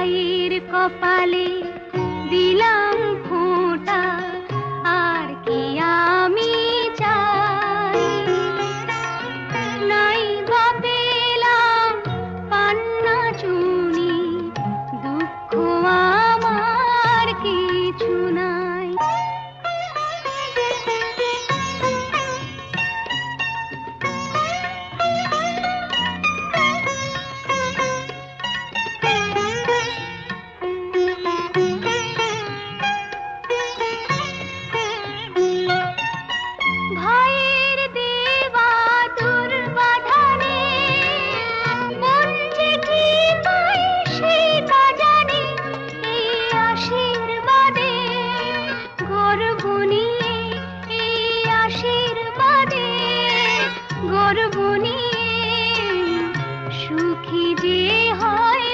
মায়ের কপালে দিলাম ফোঁটা, আর কি আমি চাই? নাই বা পেলাম পান্না চুনি, দুঃখ আমার কিছু না। বনে সুখী যে হয়